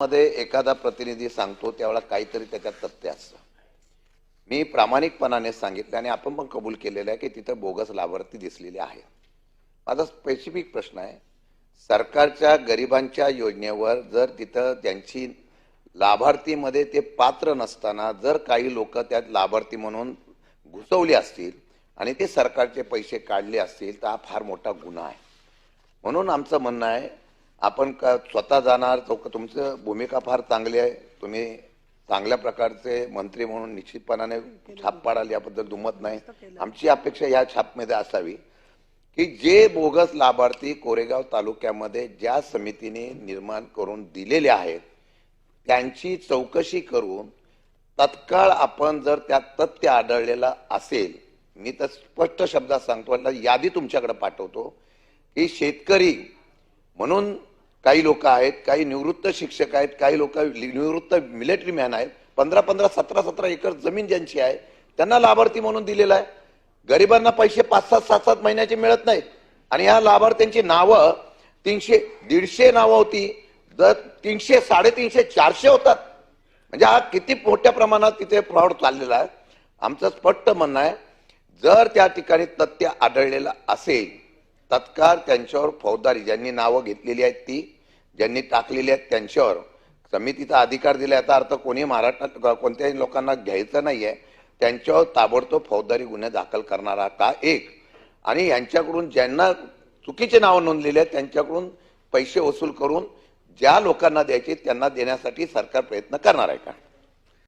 मध्ये एखादा प्रतिनिधी सांगतो त्यावेळेला काहीतरी त्याच्यात तथ्य असतं. मी प्रामाणिकपणाने सांगितलं आणि आपण पण कबूल केलेलं आहे की तिथं बोगस लाभार्थी दिसलेले आहे माझा स्पेसिफिक प्रश्न आहे सरकारच्या गरिबांच्या योजनेवर जर तिथं त्यांची लाभार्थीमध्ये ते पात्र नसताना जर काही लोक त्यात लाभार्थी म्हणून घुसवले असतील आणि ते सरकारचे पैसे काढले असतील तर हा फार मोठा गुन्हा आहे. म्हणून आमचं म्हणणं आहे आपण का स्वतः जाणार चौक तुमचं भूमिका फार चांगली आहे. तुम्ही चांगल्या प्रकारचे मंत्री म्हणून निश्चितपणाने छाप पाडाल याबद्दल दुमत नाही. आमची अपेक्षा या छापमध्ये असावी की जे बोगस लाभार्थी कोरेगाव तालुक्यामध्ये ज्या समितीने निर्माण करून दिलेले आहेत त्यांची चौकशी करून तत्काळ आपण जर त्यात तथ्य आढळलेलं असेल मी तर स्पष्ट शब्दात सांगतो यादी तुमच्याकडे पाठवतो की शेतकरी म्हणून काही लोक आहेत काही निवृत्त शिक्षक आहेत काही लोक निवृत्त मिलिटरी मॅन आहेत. पंधरा पंधरा सतरा सतरा एकर जमीन ज्यांची आहे त्यांना लाभार्थी म्हणून दिलेला आहे. गरिबांना पैसे पाच सात सात सात महिन्याचे मिळत नाहीत. आणि ह्या लाभार्थ्यांची नावं तीनशे दीडशे नावं होती. जर तीनशे साडेतीनशे चारशे होतात. म्हणजे हा किती मोठ्या प्रमाणात तिथे फ्रॉड चाललेला आहे. आमचं स्पष्ट म्हणणं आहे जर त्या ठिकाणी तथ्य आढळलेलं असेल तत्काळ त्यांच्यावर फौजदारी ज्यांनी नावं घेतलेली आहेत ती ज्यांनी टाकलेली आहेत त्यांच्यावर समितीचा अधिकार दिला याचा अर्थ कोणी महाराष्ट्रात कोणत्याही लोकांना घ्यायचं नाही आहे त्यांच्यावर ताबडतोब फौजदारी गुन्हे दाखल करणारा का एक. आणि यांच्याकडून ज्यांना चुकीचे नावं नोंदलेले आहेत त्यांच्याकडून पैसे वसूल करून ज्या लोकांना द्यायचे त्यांना देण्यासाठी सरकार प्रयत्न करणार आहे का?